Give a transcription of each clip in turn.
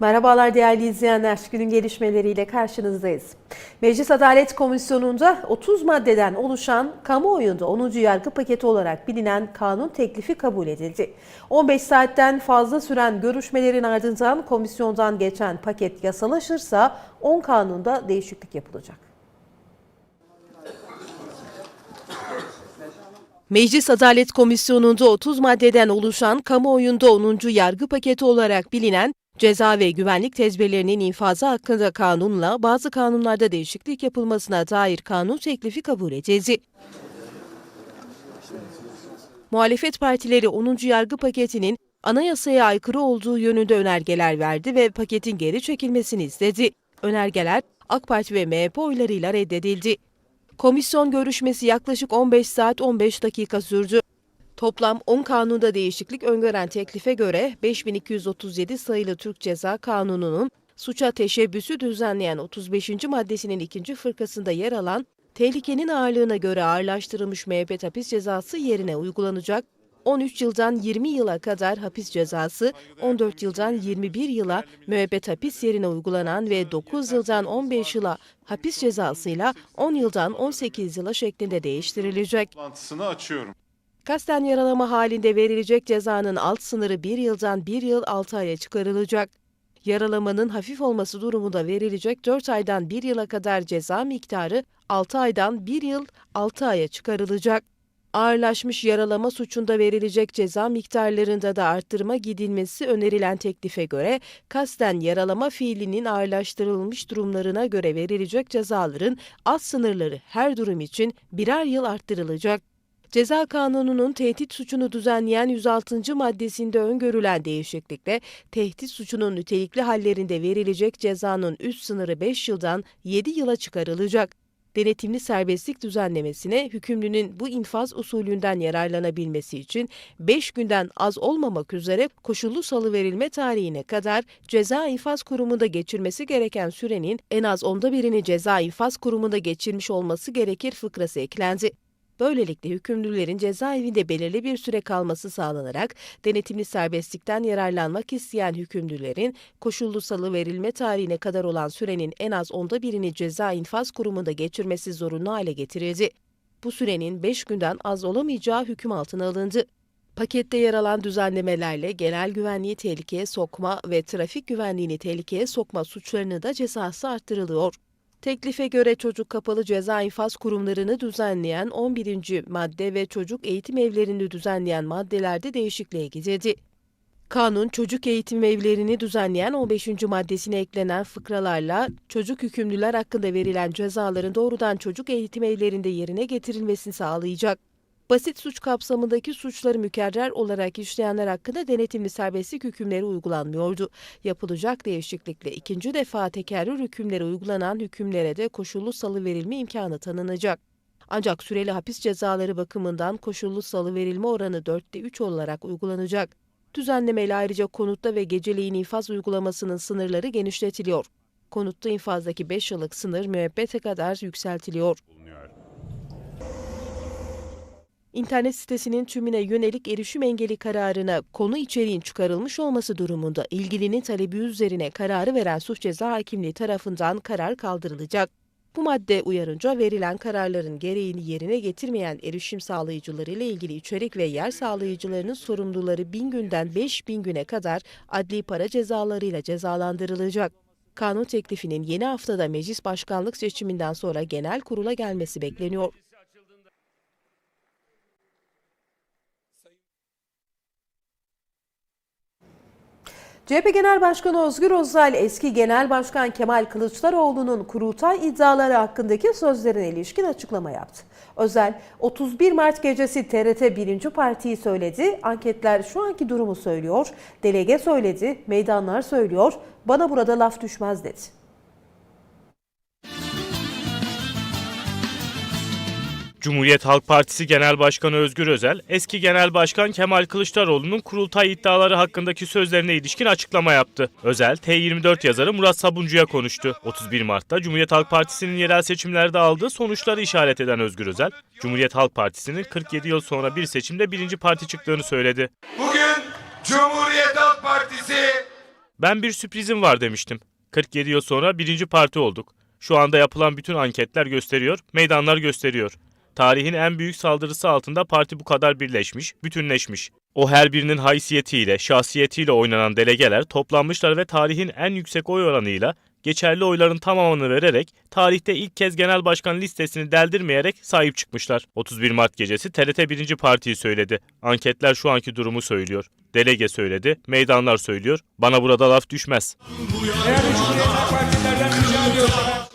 Merhabalar değerli izleyenler. Günün gelişmeleriyle karşınızdayız. Meclis Adalet Komisyonu'nda 30 maddeden oluşan kamuoyunda 10. yargı paketi olarak bilinen kanun teklifi kabul edildi. 15 saatten fazla süren görüşmelerin ardından komisyondan geçen paket yasalaşırsa 10 kanunda değişiklik yapılacak. Meclis Adalet Komisyonu'nda 30 maddeden oluşan kamuoyunda 10. yargı paketi olarak bilinen ceza ve güvenlik tedbirlerinin infazı hakkında kanunla bazı kanunlarda değişiklik yapılmasına dair kanun teklifi kabul edildi. Muhalefet partileri 10. yargı paketinin anayasaya aykırı olduğu yönünde önergeler verdi ve paketin geri çekilmesini istedi. Önergeler AK Parti ve MHP oylarıyla reddedildi. Komisyon görüşmesi yaklaşık 15 saat 15 dakika sürdü. Toplam 10 kanunda değişiklik öngören teklife göre 5237 sayılı Türk Ceza Kanunu'nun suça teşebbüsü düzenleyen 35. maddesinin ikinci fırkasında yer alan tehlikenin ağırlığına göre ağırlaştırılmış müebbet hapis cezası yerine uygulanacak 13 yıldan 20 yıla kadar hapis cezası, 14 yıldan 21 yıla müebbet hapis yerine uygulanan ve 9 yıldan 15 yıla hapis cezasıyla 10 yıldan 18 yıla şeklinde değiştirilecek. Kasten yaralama halinde verilecek cezanın alt sınırı 1 yıldan 1 yıl 6 aya çıkarılacak. Yaralamanın hafif olması durumunda verilecek 4 aydan 1 yıla kadar ceza miktarı 6 aydan 1 yıl 6 aya çıkarılacak. Ağırlaşmış yaralama suçunda verilecek ceza miktarlarında da arttırma gidilmesi önerilen teklife göre kasten yaralama fiilinin ağırlaştırılmış durumlarına göre verilecek cezaların alt sınırları her durum için birer yıl arttırılacak. Ceza Kanunu'nun tehdit suçunu düzenleyen 106. maddesinde öngörülen değişiklikle tehdit suçunun nitelikli hallerinde verilecek cezanın üst sınırı 5 yıldan 7 yıla çıkarılacak. Denetimli serbestlik düzenlemesine hükümlünün bu infaz usulünden yararlanabilmesi için 5 günden az olmamak üzere koşullu salıverilme tarihine kadar ceza infaz kurumunda geçirmesi gereken sürenin en az onda birini ceza infaz kurumunda geçirmiş olması gerekir fıkrası eklendi. Böylelikle hükümlülerin cezaevinde belirli bir süre kalması sağlanarak denetimli serbestlikten yararlanmak isteyen hükümlülerin koşullu salı verilme tarihine kadar olan sürenin en az onda birini ceza infaz kurumunda geçirmesi zorunlu hale getirildi. Bu sürenin 5 günden az olamayacağı hüküm altına alındı. Pakette yer alan düzenlemelerle genel güvenliği tehlikeye sokma ve trafik güvenliğini tehlikeye sokma suçlarını da cezası arttırılıyor. Teklife göre çocuk kapalı ceza infaz kurumlarını düzenleyen 11. madde ve çocuk eğitim evlerini düzenleyen maddelerde değişikliğe gidildi. Kanun, çocuk eğitim evlerini düzenleyen 15. maddesine eklenen fıkralarla çocuk hükümlüler hakkında verilen cezaların doğrudan çocuk eğitim evlerinde yerine getirilmesini sağlayacak. Basit suç kapsamındaki suçları mükerrer olarak işleyenler hakkında denetimli serbestlik hükümleri uygulanmıyordu. Yapılacak değişiklikle ikinci defa tekerrür hükümleri uygulanan hükümlere de koşullu salı verilme imkanı tanınacak. Ancak süreli hapis cezaları bakımından koşullu salı verilme oranı 4'te 3 olarak uygulanacak. Düzenlemeyle ayrıca konutta ve geceliğin infaz uygulamasının sınırları genişletiliyor. Konutta infazdaki 5 yıllık sınır müebbete kadar yükseltiliyor. İnternet sitesinin tümüne yönelik erişim engeli kararına konu içeriğin çıkarılmış olması durumunda ilgilinin talebi üzerine kararı veren suç ceza hakimliği tarafından karar kaldırılacak. Bu madde uyarınca verilen kararların gereğini yerine getirmeyen erişim sağlayıcıları ile ilgili içerik ve yer sağlayıcılarının sorumluları 1000 günden 5000 güne kadar adli para cezalarıyla cezalandırılacak. Kanun teklifinin yeni haftada meclis başkanlık seçiminden sonra genel kurula gelmesi bekleniyor. CHP Genel Başkanı Özgür Özel, eski Genel Başkan Kemal Kılıçdaroğlu'nun kurultay iddiaları hakkındaki sözlerine ilişkin açıklama yaptı. Özel, 31 Mart gecesi TRT 1. Partiyi söyledi, anketler şu anki durumu söylüyor, delege söyledi, meydanlar söylüyor, bana burada laf düşmez dedi. Cumhuriyet Halk Partisi Genel Başkanı Özgür Özel, eski Genel Başkan Kemal Kılıçdaroğlu'nun kurultay iddiaları hakkındaki sözlerine ilişkin açıklama yaptı. Özel, T24 yazarı Murat Sabuncu'ya konuştu. 31 Mart'ta Cumhuriyet Halk Partisi'nin yerel seçimlerde aldığı sonuçları işaret eden Özgür Özel, Cumhuriyet Halk Partisi'nin 47 yıl sonra bir seçimde birinci parti çıktığını söyledi. Bugün Cumhuriyet Halk Partisi Ben bir sürprizim var demiştim. 47 yıl sonra birinci parti olduk. Şu anda yapılan bütün anketler gösteriyor, meydanlar gösteriyor. Tarihin en büyük saldırısı altında parti bu kadar birleşmiş, bütünleşmiş. O her birinin haysiyetiyle, şahsiyetiyle oynanan delegeler toplanmışlar ve tarihin en yüksek oy oranıyla geçerli oyların tamamını vererek tarihte ilk kez genel başkan listesini deldirmeyerek sahip çıkmışlar. 31 Mart gecesi TRT 1. Parti'yi söyledi. Anketler şu anki durumu söylüyor. Delege söyledi, meydanlar söylüyor. Bana burada laf düşmez.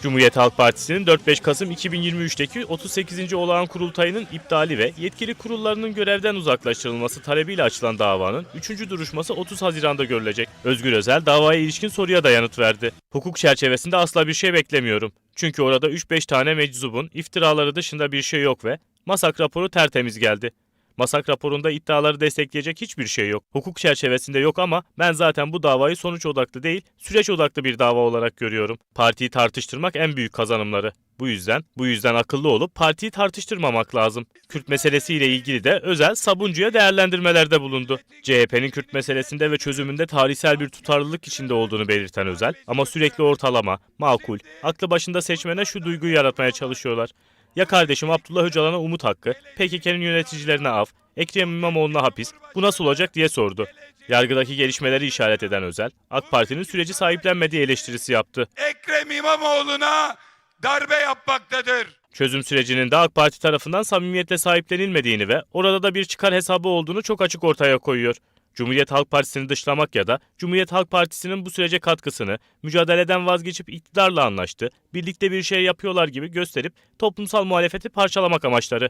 Cumhuriyet Halk Partisi'nin 4-5 Kasım 2023'teki 38. olağan kurultayının iptali ve yetkili kurullarının görevden uzaklaştırılması talebiyle açılan davanın 3. duruşması 30 Haziran'da görülecek. Özgür Özel davaya ilişkin soruya da yanıt verdi. Hukuk çerçevesinde asla bir şey beklemiyorum. Çünkü orada 3-5 tane meczubun iftiraları dışında bir şey yok ve masak raporu tertemiz geldi. Masak raporunda iddiaları destekleyecek hiçbir şey yok. Hukuk çerçevesinde yok ama ben zaten bu davayı sonuç odaklı değil, süreç odaklı bir dava olarak görüyorum. Partiyi tartıştırmak en büyük kazanımları. Bu yüzden, bu yüzden akıllı olup partiyi tartıştırmamak lazım. Kürt meselesiyle ilgili de özel Sabuncu'ya değerlendirmelerde bulundu. CHP'nin Kürt meselesinde ve çözümünde tarihsel bir tutarlılık içinde olduğunu belirten özel ama sürekli ortalama, makul, aklı başında seçmene şu duyguyu yaratmaya çalışıyorlar. Ya kardeşim Abdullah Öcalan'a umut hakkı, PKK'nın yöneticilerine av, Ekrem İmamoğlu'na hapis, bu nasıl olacak diye sordu. Yargıdaki gelişmeleri işaret eden Özel, AK Parti'nin süreci sahiplenmediği eleştirisi yaptı. Ekrem İmamoğlu'na darbe yapmaktadır. Çözüm sürecinin de AK Parti tarafından samimiyetle sahiplenilmediğini ve orada da bir çıkar hesabı olduğunu çok açık ortaya koyuyor. Cumhuriyet Halk Partisi'ni dışlamak ya da Cumhuriyet Halk Partisi'nin bu sürece katkısını, mücadeleden vazgeçip iktidarla anlaştı, birlikte bir şey yapıyorlar gibi gösterip toplumsal muhalefeti parçalamak amaçları.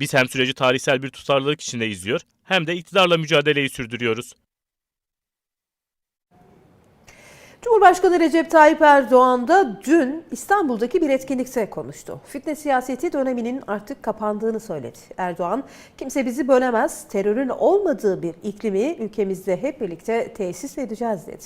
Biz hem süreci tarihsel bir tutarlılık içinde izliyor hem de iktidarla mücadeleyi sürdürüyoruz. Cumhurbaşkanı Recep Tayyip Erdoğan da dün İstanbul'daki bir etkinlikte konuştu. Fitne siyaseti döneminin artık kapandığını söyledi. Erdoğan, kimse bizi bölemez, terörün olmadığı bir iklimi ülkemizde hep birlikte tesis edeceğiz dedi.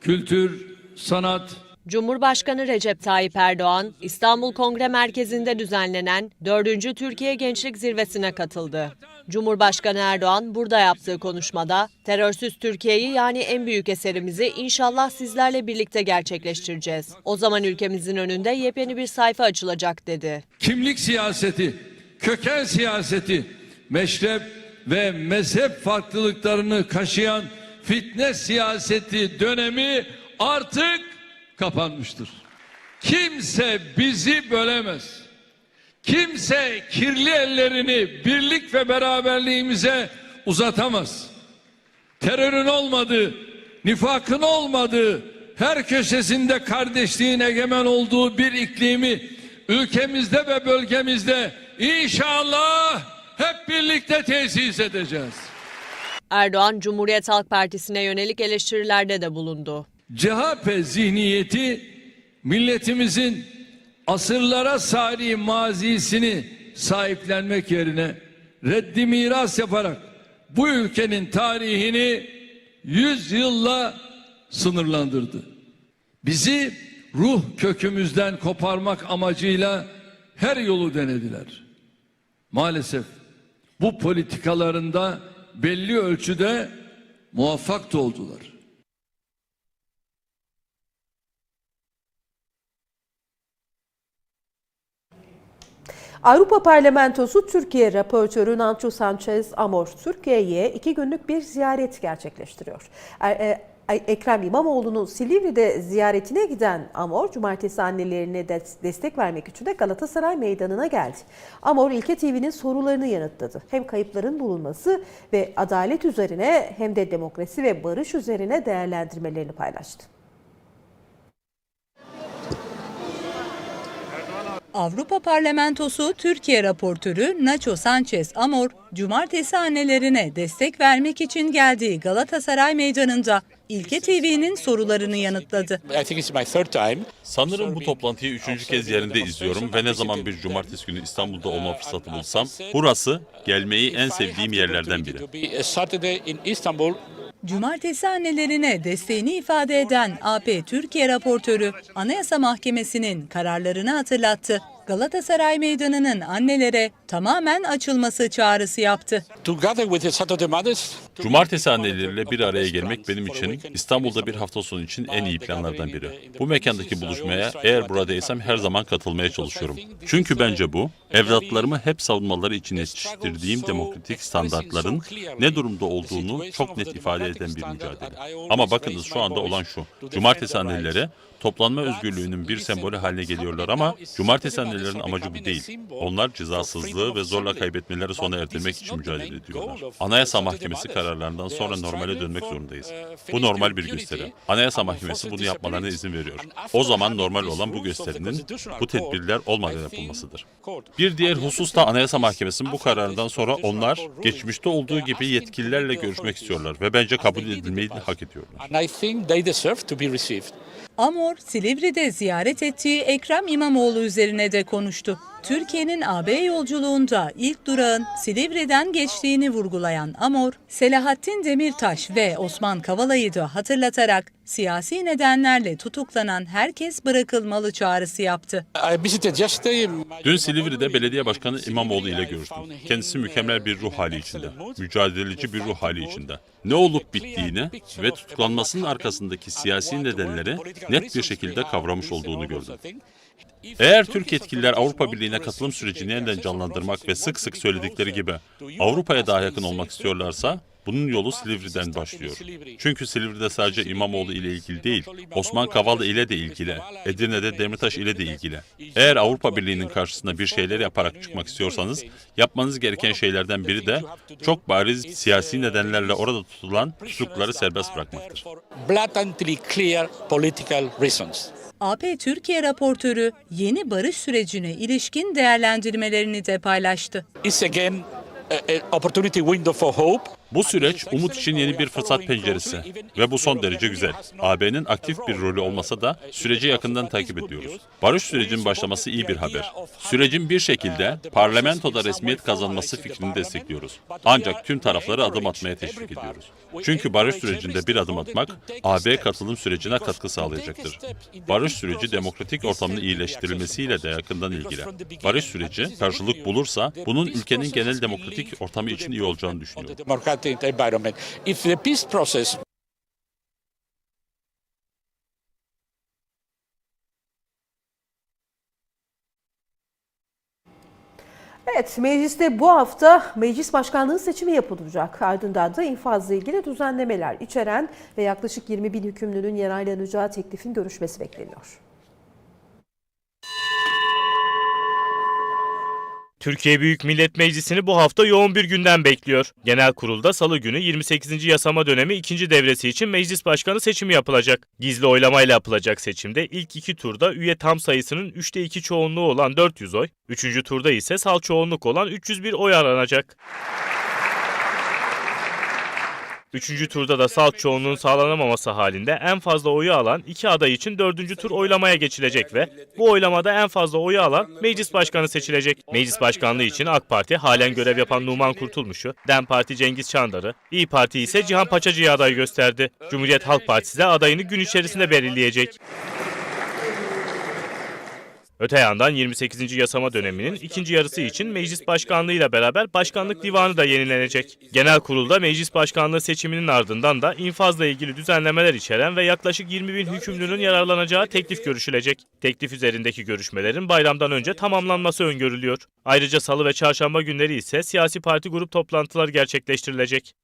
kültür, sanat, Cumhurbaşkanı Recep Tayyip Erdoğan, İstanbul Kongre Merkezi'nde düzenlenen 4. Türkiye Gençlik Zirvesi'ne katıldı. Cumhurbaşkanı Erdoğan burada yaptığı konuşmada, terörsüz Türkiye'yi yani en büyük eserimizi inşallah sizlerle birlikte gerçekleştireceğiz. O zaman ülkemizin önünde yepyeni bir sayfa açılacak dedi. kimlik siyaseti, köken siyaseti, meşrep ve mezhep farklılıklarını kaşıyan fitne siyaseti dönemi artık kapanmıştır. Kimse bizi bölemez. Kimse kirli ellerini birlik ve beraberliğimize uzatamaz. terörün olmadığı, nifakın olmadığı, her köşesinde kardeşliğin egemen olduğu bir iklimi ülkemizde ve bölgemizde inşallah hep birlikte tesis edeceğiz. Erdoğan, Cumhuriyet Halk Partisi'ne yönelik eleştirilerde de bulundu. CHP zihniyeti milletimizin asırlara sari mazisini sahiplenmek yerine reddi miras yaparak bu ülkenin tarihini yüz yılla sınırlandırdı. Bizi ruh kökümüzden koparmak amacıyla her yolu denediler. Maalesef bu politikalarında belli ölçüde muvaffak da oldular. Avrupa Parlamentosu Türkiye raportörü Nacho Sanchez Amor Türkiye'ye iki günlük bir ziyaret gerçekleştiriyor. Er- e, Ekrem İmamoğlu'nun Silivri'de ziyaretine giden Amor, cumartesi annelerine de- destek vermek için de Galatasaray Meydanı'na geldi. Amor, İlke TV'nin sorularını yanıtladı. Hem kayıpların bulunması ve adalet üzerine hem de demokrasi ve barış üzerine değerlendirmelerini paylaştı. Avrupa Parlamentosu Türkiye raportörü Nacho Sanchez Amor, cumartesi annelerine destek vermek için geldiği Galatasaray Meydanı'nda İlke TV'nin sorularını yanıtladı. I think it's my third time. Sanırım bu toplantıyı üçüncü kez yerinde izliyorum ve ne zaman bir cumartesi günü İstanbul'da olma fırsatı bulsam burası gelmeyi en sevdiğim yerlerden biri. Cumartesi annelerine desteğini ifade eden AP Türkiye raportörü Anayasa Mahkemesi'nin kararlarını hatırlattı. Galatasaray Meydanı'nın annelere tamamen açılması çağrısı yaptı. Together with the Saturday Mothers, Cumartesi anneleriyle bir araya gelmek benim için İstanbul'da bir hafta sonu için en iyi planlardan biri. Bu mekandaki buluşmaya eğer buradaysam her zaman katılmaya çalışıyorum. Çünkü bence bu, evlatlarımı hep savunmaları için yetiştirdiğim demokratik standartların ne durumda olduğunu çok net ifade eden bir mücadele. Ama bakınız şu anda olan şu. Cumartesi anneleri toplanma özgürlüğünün bir sembolü haline geliyorlar ama cumartesi annelerin amacı bu değil. Onlar cezasızlığı ve zorla kaybetmeleri sona erdirmek için mücadele ediyorlar. Anayasa Mahkemesi kararlarından sonra normale dönmek zorundayız. Bu normal bir gösteri. Anayasa Mahkemesi bunu yapmalarına izin veriyor. O zaman normal olan bu gösterinin bu tedbirler olmadan yapılmasıdır. Bir diğer husus da Anayasa Mahkemesi'nin bu kararından sonra onlar geçmişte olduğu gibi yetkililerle görüşmek istiyorlar ve bence kabul edilmeyi hak ediyorlar. Amor, Silivri'de ziyaret ettiği Ekrem İmamoğlu üzerine de konuştu. Türkiye'nin AB yolculuğunda ilk durağın Silivri'den geçtiğini vurgulayan Amor, Selahattin Demirtaş ve Osman Kavala'yı da hatırlatarak siyasi nedenlerle tutuklanan herkes bırakılmalı çağrısı yaptı. Dün Silivri'de belediye başkanı İmamoğlu ile görüştüm. Kendisi mükemmel bir ruh hali içinde, mücadeleci bir ruh hali içinde. Ne olup bittiğini ve tutuklanmasının arkasındaki siyasi nedenleri net bir şekilde kavramış olduğunu gördüm. Eğer Türk yetkililer Avrupa Birliği'ne katılım sürecini yeniden canlandırmak ve sık sık söyledikleri gibi Avrupa'ya daha yakın olmak istiyorlarsa bunun yolu Silivri'den başlıyor. Çünkü Silivri'de sadece İmamoğlu ile ilgili değil, Osman Kavala ile de ilgili, Edirne'de Demirtaş ile de ilgili. Eğer Avrupa Birliği'nin karşısında bir şeyler yaparak çıkmak istiyorsanız, yapmanız gereken şeylerden biri de çok bariz siyasi nedenlerle orada tutulan tutukluları serbest bırakmaktır. AP Türkiye raportörü yeni barış sürecine ilişkin değerlendirmelerini de paylaştı. It's again an opportunity window for hope. Bu süreç umut için yeni bir fırsat penceresi ve bu son derece güzel. AB'nin aktif bir rolü olmasa da süreci yakından takip ediyoruz. Barış sürecinin başlaması iyi bir haber. Sürecin bir şekilde parlamentoda resmiyet kazanması fikrini destekliyoruz. Ancak tüm tarafları adım atmaya teşvik ediyoruz. Çünkü barış sürecinde bir adım atmak AB katılım sürecine katkı sağlayacaktır. Barış süreci demokratik ortamın iyileştirilmesiyle de yakından ilgili. Barış süreci karşılık bulursa bunun ülkenin genel demokratik ortamı için iyi olacağını düşünüyorum. Democratic environment. If the peace process Evet, mecliste bu hafta meclis başkanlığı seçimi yapılacak. Ardından da infazla ilgili düzenlemeler içeren ve yaklaşık 20 bin hükümlünün yararlanacağı teklifin görüşmesi bekleniyor. Türkiye Büyük Millet Meclisi'ni bu hafta yoğun bir gündem bekliyor. Genel kurulda salı günü 28. yasama dönemi ikinci devresi için meclis başkanı seçimi yapılacak. Gizli oylamayla yapılacak seçimde ilk iki turda üye tam sayısının 3'te 2 çoğunluğu olan 400 oy, üçüncü turda ise sal çoğunluk olan 301 oy aranacak. Üçüncü turda da salt çoğunluğun sağlanamaması halinde en fazla oyu alan iki aday için dördüncü tur oylamaya geçilecek ve bu oylamada en fazla oyu alan meclis başkanı seçilecek. Meclis başkanlığı için AK Parti halen görev yapan Numan Kurtulmuş'u, DEM Parti Cengiz Çandar'ı, İyi Parti ise Cihan Paçacı'yı aday gösterdi. Cumhuriyet Halk Partisi de adayını gün içerisinde belirleyecek. Öte yandan 28. yasama döneminin ikinci yarısı için meclis başkanlığıyla beraber başkanlık divanı da yenilenecek. Genel kurulda meclis başkanlığı seçiminin ardından da infazla ilgili düzenlemeler içeren ve yaklaşık 20 bin hükümlünün yararlanacağı teklif görüşülecek. Teklif üzerindeki görüşmelerin bayramdan önce tamamlanması öngörülüyor. Ayrıca salı ve çarşamba günleri ise siyasi parti grup toplantıları gerçekleştirilecek.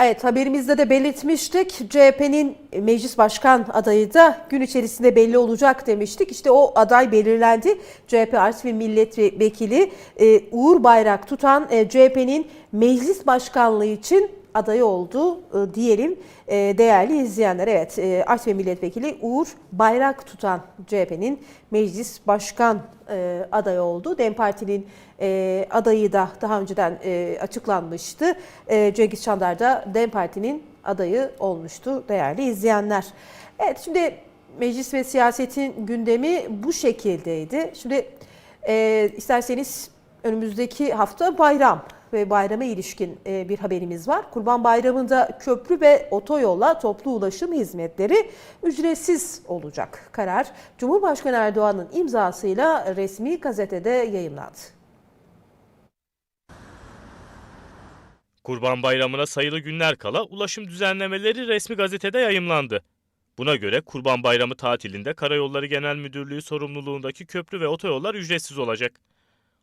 Evet haberimizde de belirtmiştik. CHP'nin meclis başkan adayı da gün içerisinde belli olacak demiştik. İşte o aday belirlendi. CHP Artvin Milletvekili e, Uğur Bayrak tutan e, CHP'nin meclis başkanlığı için adayı oldu e, diyelim E, değerli izleyenler. Evet e, Artvin Milletvekili Uğur Bayrak tutan CHP'nin meclis başkan adayı oldu. DEM Parti'nin adayı da daha önceden açıklanmıştı. Cengiz Çandar da DEM Parti'nin adayı olmuştu değerli izleyenler. Evet şimdi meclis ve siyasetin gündemi bu şekildeydi. Şimdi e, isterseniz önümüzdeki hafta bayram ve bayrama ilişkin e, bir haberimiz var. Kurban Bayramı'nda köprü ve otoyolla toplu ulaşım hizmetleri ücretsiz olacak. Karar Cumhurbaşkanı Erdoğan'ın imzasıyla resmi gazetede yayımlandı. Kurban Bayramı'na sayılı günler kala ulaşım düzenlemeleri resmi gazetede yayımlandı. Buna göre Kurban Bayramı tatilinde Karayolları Genel Müdürlüğü sorumluluğundaki köprü ve otoyollar ücretsiz olacak.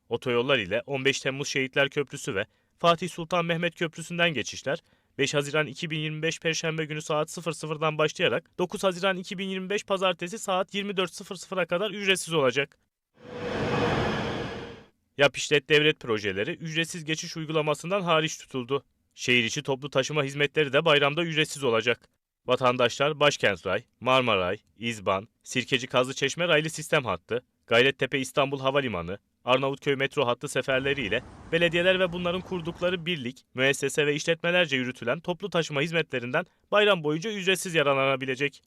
Otoyollar ile 15 Temmuz Şehitler Köprüsü ve Fatih Sultan Mehmet Köprüsü'nden geçişler 5 Haziran 2025 Perşembe günü saat 00'dan başlayarak 9 Haziran 2025 Pazartesi saat 24.00'a kadar ücretsiz olacak. Yap işlet devlet projeleri ücretsiz geçiş uygulamasından hariç tutuldu. Şehir içi toplu taşıma hizmetleri de bayramda ücretsiz olacak. Vatandaşlar Başkent Ray, Marmaray, İzban, Sirkeci Kazlıçeşme raylı sistem hattı, Gayrettepe İstanbul Havalimanı, Arnavutköy metro hattı seferleriyle belediyeler ve bunların kurdukları birlik, müessese ve işletmelerce yürütülen toplu taşıma hizmetlerinden bayram boyunca ücretsiz yararlanabilecek.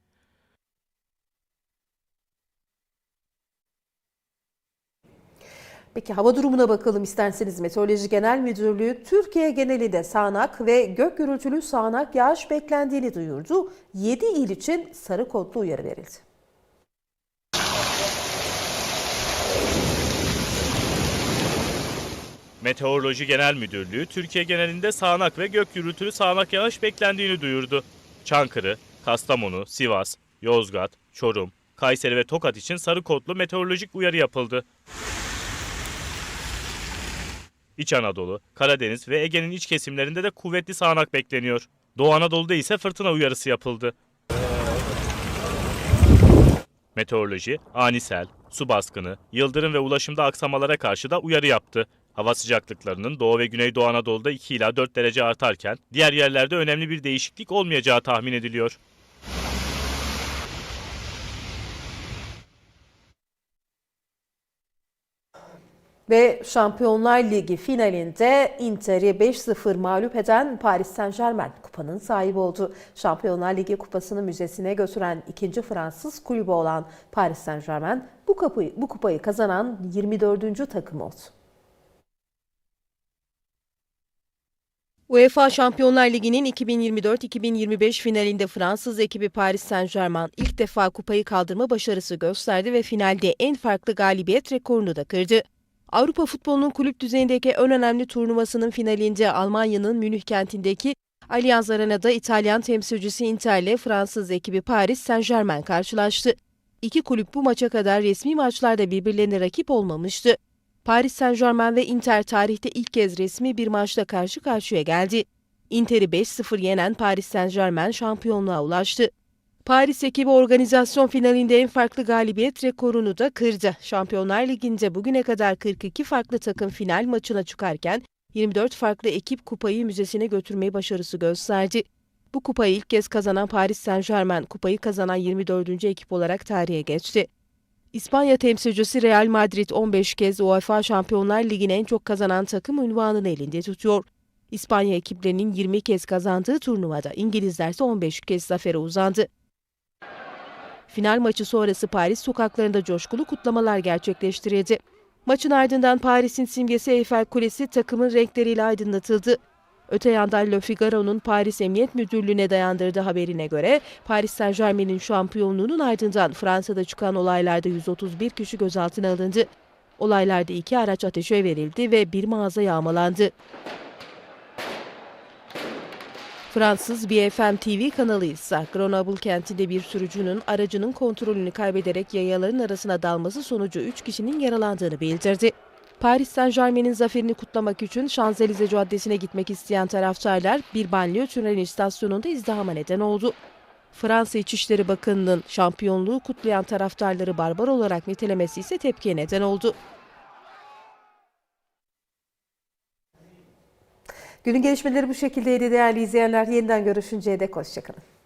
Peki hava durumuna bakalım isterseniz. Meteoroloji Genel Müdürlüğü Türkiye genelinde sağanak ve gök gürültülü sağanak yağış beklendiğini duyurdu. 7 il için sarı kodlu uyarı verildi. Meteoroloji Genel Müdürlüğü Türkiye genelinde sağanak ve gök gürültülü sağanak yağış beklendiğini duyurdu. Çankırı, Kastamonu, Sivas, Yozgat, Çorum, Kayseri ve Tokat için sarı kodlu meteorolojik uyarı yapıldı. İç Anadolu, Karadeniz ve Ege'nin iç kesimlerinde de kuvvetli sağanak bekleniyor. Doğu Anadolu'da ise fırtına uyarısı yapıldı. Meteoroloji, ani sel, su baskını, yıldırım ve ulaşımda aksamalara karşı da uyarı yaptı. Hava sıcaklıklarının Doğu ve Güneydoğu Anadolu'da 2 ila 4 derece artarken diğer yerlerde önemli bir değişiklik olmayacağı tahmin ediliyor. Ve Şampiyonlar Ligi finalinde Inter'i 5-0 mağlup eden Paris Saint Germain kupanın sahibi oldu. Şampiyonlar Ligi kupasını müzesine götüren ikinci Fransız kulübü olan Paris Saint Germain bu, kapıyı, bu kupayı kazanan 24. takım oldu. UEFA Şampiyonlar Ligi'nin 2024-2025 finalinde Fransız ekibi Paris Saint-Germain ilk defa kupayı kaldırma başarısı gösterdi ve finalde en farklı galibiyet rekorunu da kırdı. Avrupa futbolunun kulüp düzeyindeki en önemli turnuvasının finalinde Almanya'nın Münih kentindeki Allianz Arena'da İtalyan temsilcisi Inter ile Fransız ekibi Paris Saint-Germain karşılaştı. İki kulüp bu maça kadar resmi maçlarda birbirlerine rakip olmamıştı. Paris Saint-Germain ve Inter tarihte ilk kez resmi bir maçla karşı karşıya geldi. Inter'i 5-0 yenen Paris Saint-Germain şampiyonluğa ulaştı. Paris ekibi organizasyon finalinde en farklı galibiyet rekorunu da kırdı. Şampiyonlar Ligi'nde bugüne kadar 42 farklı takım final maçına çıkarken 24 farklı ekip kupayı müzesine götürmeyi başarısı gösterdi. Bu kupayı ilk kez kazanan Paris Saint-Germain kupayı kazanan 24. ekip olarak tarihe geçti. İspanya temsilcisi Real Madrid 15 kez UEFA Şampiyonlar Ligi'ni en çok kazanan takım unvanını elinde tutuyor. İspanya ekiplerinin 20 kez kazandığı turnuvada İngilizler ise 15 kez zafere uzandı. Final maçı sonrası Paris sokaklarında coşkulu kutlamalar gerçekleştirildi. Maçın ardından Paris'in simgesi Eiffel Kulesi takımın renkleriyle aydınlatıldı. Öte yandan Le Figaro'nun Paris Emniyet Müdürlüğü'ne dayandırdığı haberine göre Paris Saint Germain'in şampiyonluğunun ardından Fransa'da çıkan olaylarda 131 kişi gözaltına alındı. Olaylarda iki araç ateşe verildi ve bir mağaza yağmalandı. Fransız BFM TV kanalı ise Grenoble kentinde bir sürücünün aracının kontrolünü kaybederek yayaların arasına dalması sonucu 3 kişinin yaralandığını bildirdi. Paris Saint-Germain'in zaferini kutlamak için Şanzelize Caddesi'ne gitmek isteyen taraftarlar bir banliyö tüneli istasyonunda izdihama neden oldu. Fransa İçişleri Bakanı'nın şampiyonluğu kutlayan taraftarları barbar olarak nitelemesi ise tepkiye neden oldu. Günün gelişmeleri bu şekildeydi değerli izleyenler. Yeniden görüşünceye dek hoşçakalın.